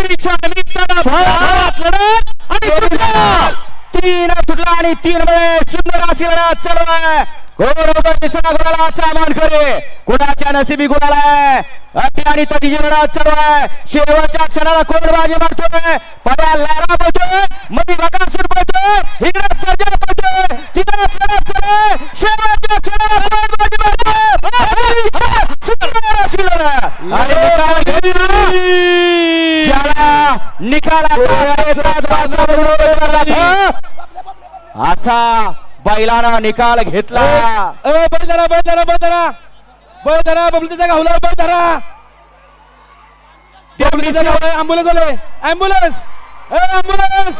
विक्रीच्या निमित्तानं लढत आणि तीन सुटला आणि तीन मध्ये सुंदर अशी लढत चालू आहे. घोडोबर करे कुणाच्या नसिबी गुलाल आणि तटीची लढत चालू आहे. शेवटच्या क्षणाला कोण बाजी मारतोय. पड्या लारा पळतोय. मधी बकासूर पळतोय. इकडे सर्जन पळतोय. तिकडे लढत चालू आहे. शेवटच्या क्षणाला कोण बाजी मारतोय सुंदर अशी लढत. झाला. असा बैलानं निकाल घेतला. बैल धरा बैल धरा बबलीचा घावला बैल धरा अँब्युलन्स वाले. अँब्युलन्स ए अँब्युलन्स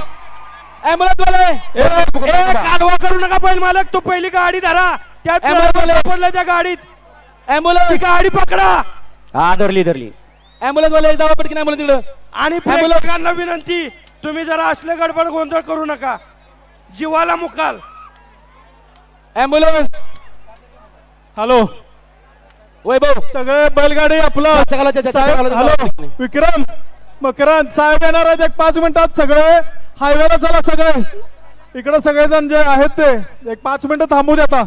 अँब्युलन्स वाले. कालवा करू नका बैल मालक. तो पहिली गाडी धरा. त्यात. पडलं त्या गाडीत. ती अँब्युलन्स गाडी पकडा. हा धरली धरली. अँब्युलन्स वाले जावा पटकन अँब्युलन्स तिकडं. आणि. प्रेक्षकांना विनंती तुम्ही जरा असले गडबड गोंधळ करू नका. जीवाला मुकाल. Ambulance hello. वैभव सगळे बैलगाडी आपलं. साहेब, हॅलो. विक्रम मकरांत साहेब येणार आहेत एक पाच मिनिटात सगळे. हायवेला चला सगळे. इकडे सगळेजण जे आहेत ते एक पाच मिनिटं थांबू दे आता.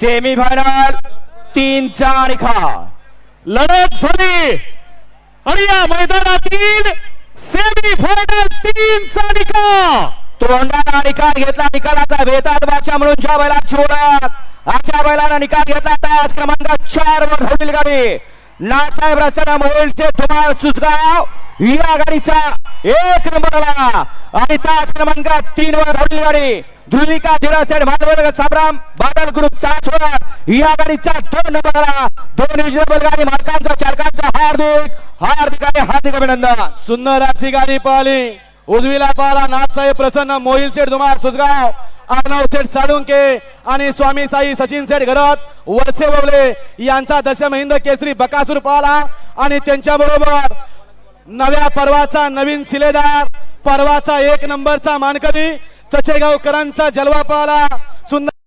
सेमी फायनल तीनचा निकाल लढत झाली. आणि या मैदानातील सेमी फायनल तीनचा निकाल. तोंडाला निकाल घेतला. निकालाचा भेतात बादशा म्हणून ज्या बैलाची ओळख अशा बैलाला निकाल घेतला. तास क्रमांक चार वर धावलेली गाडी नासाहेब रचना मोहिलचे धुमाळ सुसगाव या गाडीचा एक नंबरला. आणि तास क्रमांक तीन वर धावलेली गाडी ध्रुविका धीरासेठ भांडवल साबराम बादल ग्रुप सासवड या गाडीचा दोन नंबरला. दोन रिजनेबल गाडी मालकांचा चालकांचा हार्दिक हार्दिक आणि हार्दिक अभिनंदन. सुंदर अशी गाडी पळाली उजवीला पळाला नाथसाहेब प्रसन्न मोहिल सेठ दुमार सुजगाव अर्णव सेठ साळुंके आणि स्वामी साई सचिन सेठ घरत वरचे बबले यांचा दशम हिंद केसरी बकासूर पळाला आणि त्यांच्या बरोबर नव्या पर्वाचा नवीन शिलेदार पर्वाचा एक नंबरचा मानकरी चचेगावकरांचा जलवा पळाला